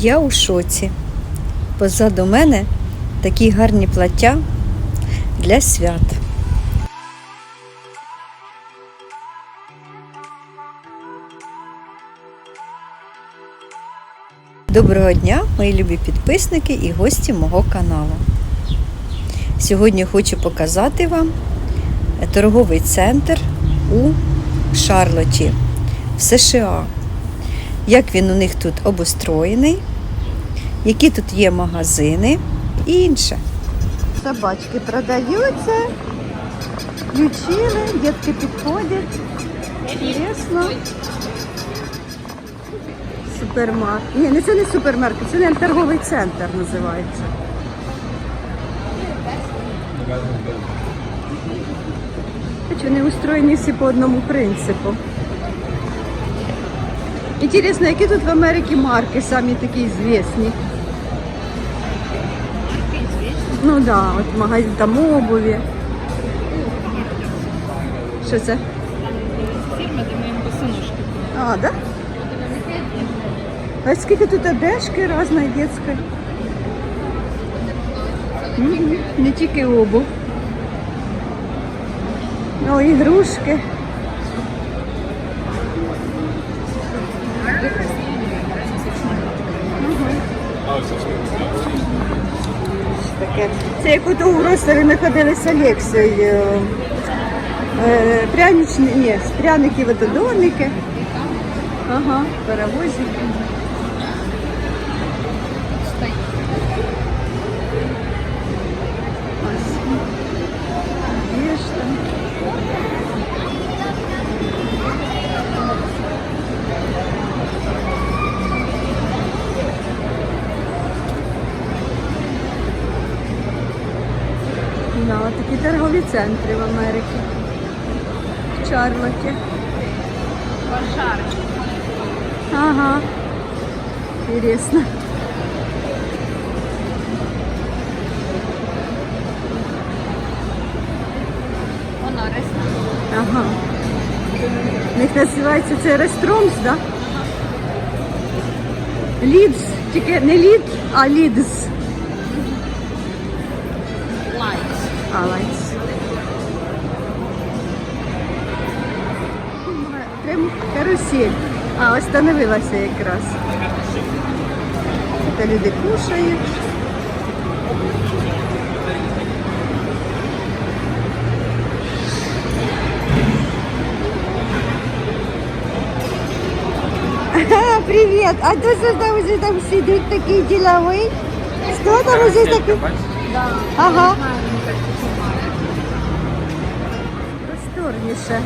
Я у шоці. Позаду мене такі гарні плаття для свят. Доброго дня, мої любі підписники і гості мого каналу. Сьогодні хочу показати вам торговий центр у Шарлоті в США. Як він у них тут обустроєний, які тут є магазини і інше. Собачки продаються, включили, дітки підходять. Інтересно. Супермаркет. Ні, це не супермаркет, це не торговий центр називається. Хоч вони устроєні всі по одному принципу. Інтересно, які тут в Америці марки самі такі звісні? Ну да, от магазин там обуві. Що це? Фірма, де ми їм босоножки. А, да? А скільки тут одежки різної дитячої? Не тільки обув. Ну, ігрушки. Таке. Це як у Ростові ми ходили з Олексією. Е, пряничні, ні, пряники вододорники. Ага, паровозики. В Пожар. Ага. Интересно. Воно ресторан. Ага. У них називається це Рестромс, да? Лідс. Тільки не лід, а лідс. Лайкс. А, лайдс. Прям карусель. А, остановилася якраз. Це люди кушають. Ага, Привет! А то что там уже там сидит такие деловые? Что там уже такие? Ага. Просторніше.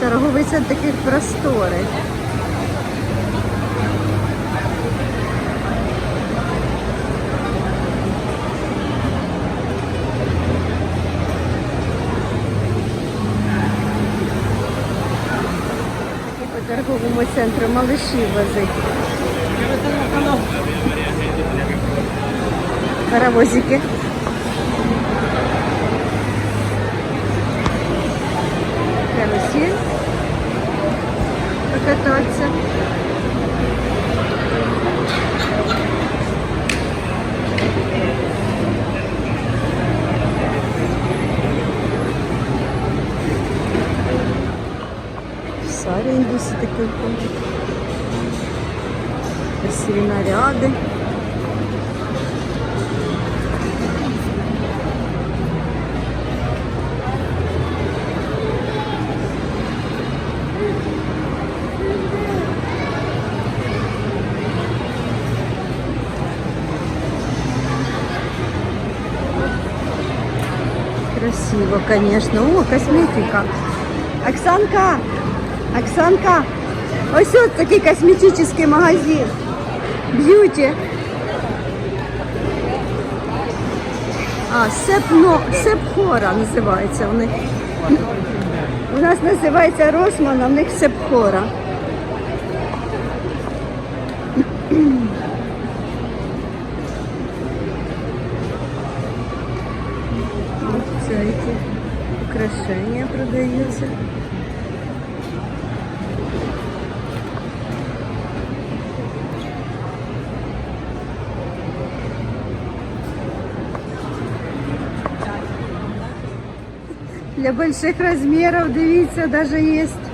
Торговий центр таких простори. По торговому центру малыші возить. Паровозики. Покататься. Сарі индусы такой ходять. Красивые наряди. Конечно. О, косметика. Оксанка! Оксанка! Ось от такий косметичний магазин. Б'юті. А, Сепно, Сепхора називається у них. У нас називається Росман, а в них Сепхора. продается. Для больших размеров, дивіться, даже есть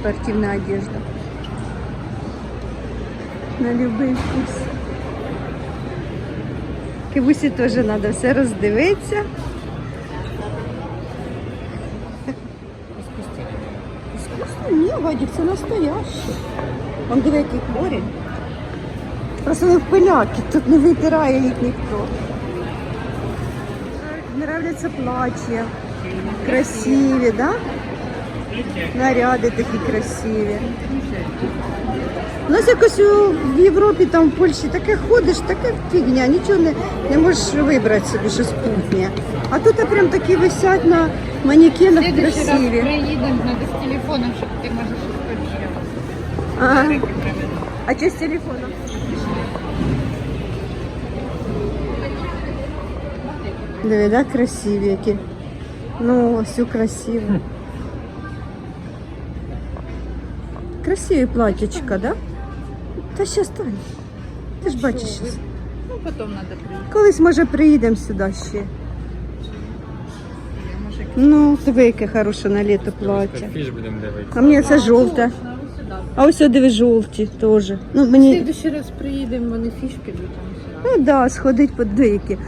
Спортивная одежда. На любий вкус. Кибусі теж треба все роздивитися. Искусство? Ні, Вадик, це настояще. Он диви, який корінь. Просто не в пиляки, тут не витирає їх ніхто. Нравляться плаття. Красиві, да? Наряди такі красиві. У нас якось у, в Європі, там в Польщі таке ходиш, таке фігня, нічого не, не можеш вибрати собі щось путнє. А тут прям такі висять на манекенах Следующий раз красиві. приїдемо, треба з телефоном, щоб ти можеш щось А, поміряти. а що з телефоном? Диви, да, красиві які. Ну, ось красиво. Красиві платічка, да? Та ще стань. Ти ж бачиш щас. Ну, потім треба приїхати. Колись, може, приїдемо сюди ще. Може, Ну, диви, яке хороше на літо плаття. Фіш будемо дивитися. А мені це жовте. точно, ось сюди. А ось диви жовті теж. Ну, мені... Следующий раз приїдемо, вони фішки там сюди. Ну да, сходить по деякі.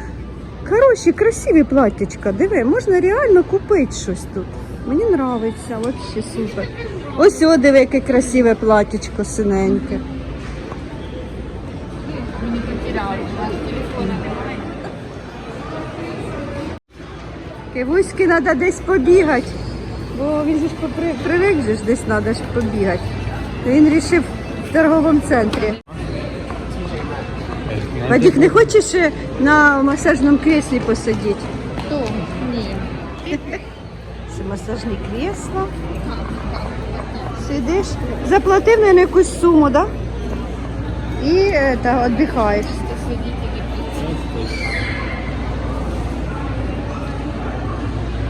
Хороші, красиві платтячка. Диви, можна реально купити щось тут. Мені подобається, взагалі супер. Ось о, диви, яке красиве платтячко синеньке. Кивуськи треба десь побігати. Бо він же ж попри... привик же ж десь треба ж побігати. Він вирішив в торговому центрі. Вадик, не хочеш на масажному креслі посидіти? Хто? Ні. Це масажні кресла. Сидиш, заплатив на якусь суму, да? І е, та, віддихаєш.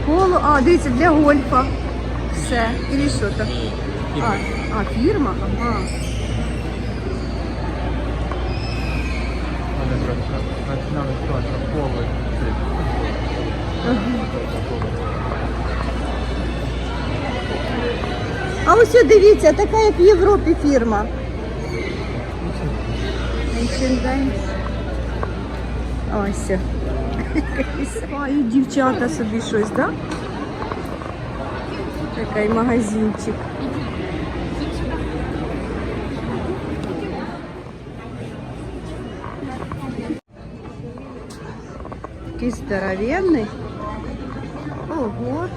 Коло, а, дивіться, для гольфа. Все. Или що там? А, а, фірма? Ага. Поле. А ось дивіться, така як в Європі фірма. Ось. о. Шукають дівчата собі щось, так? Да? Такий магазинчик. Такий здоровенний. Ого,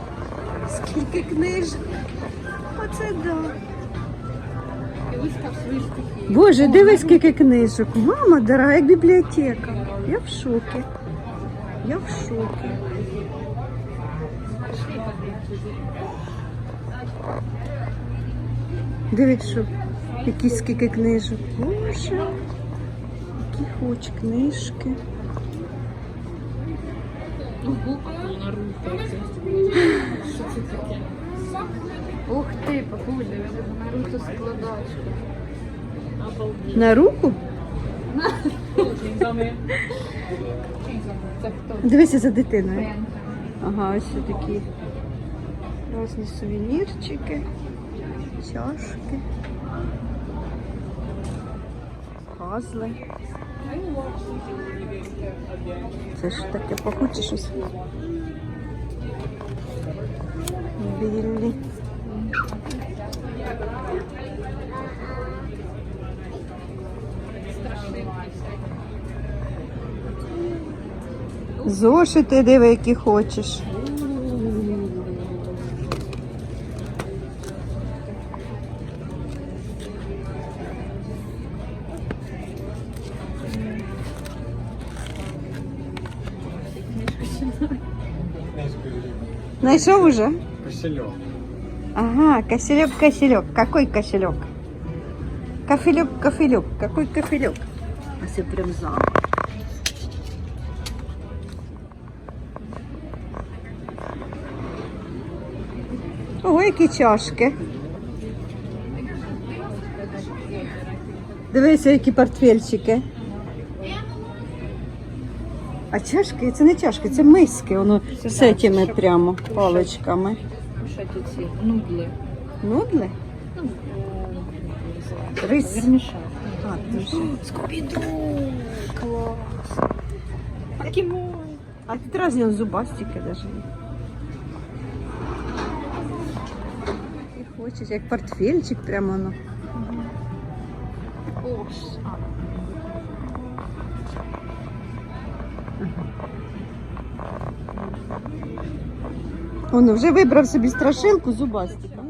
скільки книжок. Оце да. Боже, дивись, скільки книжок. Мама дорога, як бібліотека. Я в шокі. Я в шокі. Дивись, що які скільки книжок. Боже, які хоч книжки. Що це таке? Ух ти, Наруто складачка. Обалдеть. На руку? Це хто? Дивися за дитиною. Ага, ось такі різні сувенірчики, чашки, пазли. Це ж таке пахуче щось. Білі. Зошити диви, які хочеш. Знайшов уже? Кошельок. Ага, кошелек, кошелек. Какой кошелек? Кофелек, кофелек. Какой кофелек? А все прям за. Ой, які чашки. Дивися, які портфельчики. А чашки, це не чашки, це миски, воно з цими прямо паличками. Кушать ці нудли. Нудли? Ну, Рис. Вермішель. А. Скобіду! Клас! Покемон! А тут разні он зубастики даже. І хочеш, як портфельчик прямо воно. Ош. А, Воно вже вибрав собі страшилку зубастика.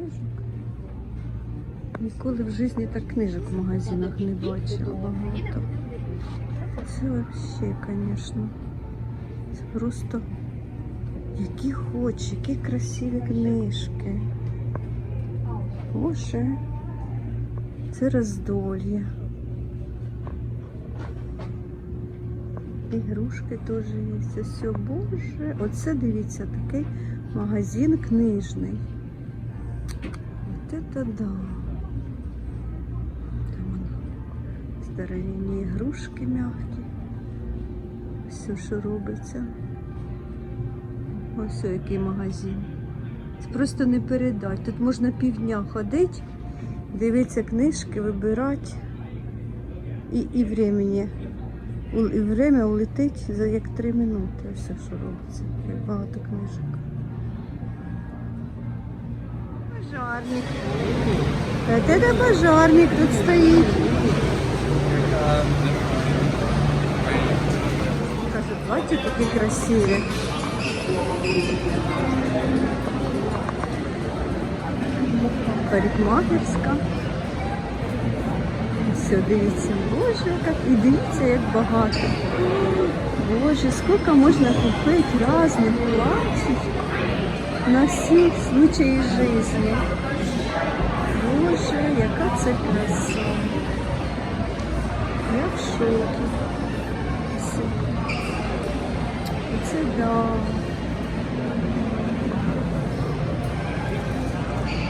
Ніколи в житті так книжок в магазинах не бачила багато. Це взагалі, звісно. Це просто які хочеш, які красиві книжки. Боже, це роздолье. Ігрушки теж є. Все, боже. Оце дивіться, такий магазин книжний. От это да. Там воно старовинні ігрушки м'які. Все, що робиться. Ось який магазин. Це просто не передать. Тут можна півдня ходити, дивитися книжки, вибирати. І, і времени. І время улетить за як три минути. Все, що робиться. Як багато книжок. Пожарник. От это пожарник тут стоїть. Кажуть, плаття такі красиві. Парикмахерська. Все, дивіться, боже, як і дивіться, як багато. Боже, скільки можна купити різних платьев на всі случаї життя. Боже, яка це краса. Я в шокі. Це да.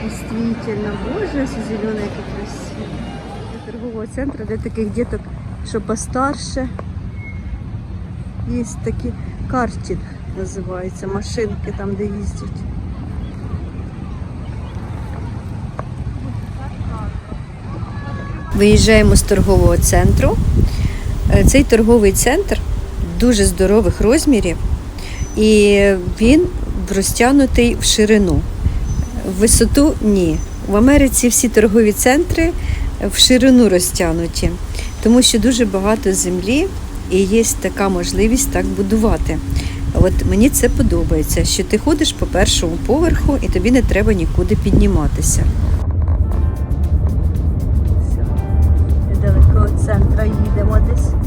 Действительно, боже, все зеленое, как красиво. До торгового центра для таких деток, що постарше. Є такі картинг називається, машинки там, де їздять. Виїжджаємо з торгового центру. Е, Цей торговий центр дуже здорових розмірів, і він розтягнутий в ширину. В висоту ні. В Америці всі торгові центри в ширину розтягнуті, тому що дуже багато землі і є така можливість так будувати. От мені це подобається, що ти ходиш по першому поверху і тобі не треба нікуди підніматися. Недалеко від центра їдемо десь.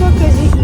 pouco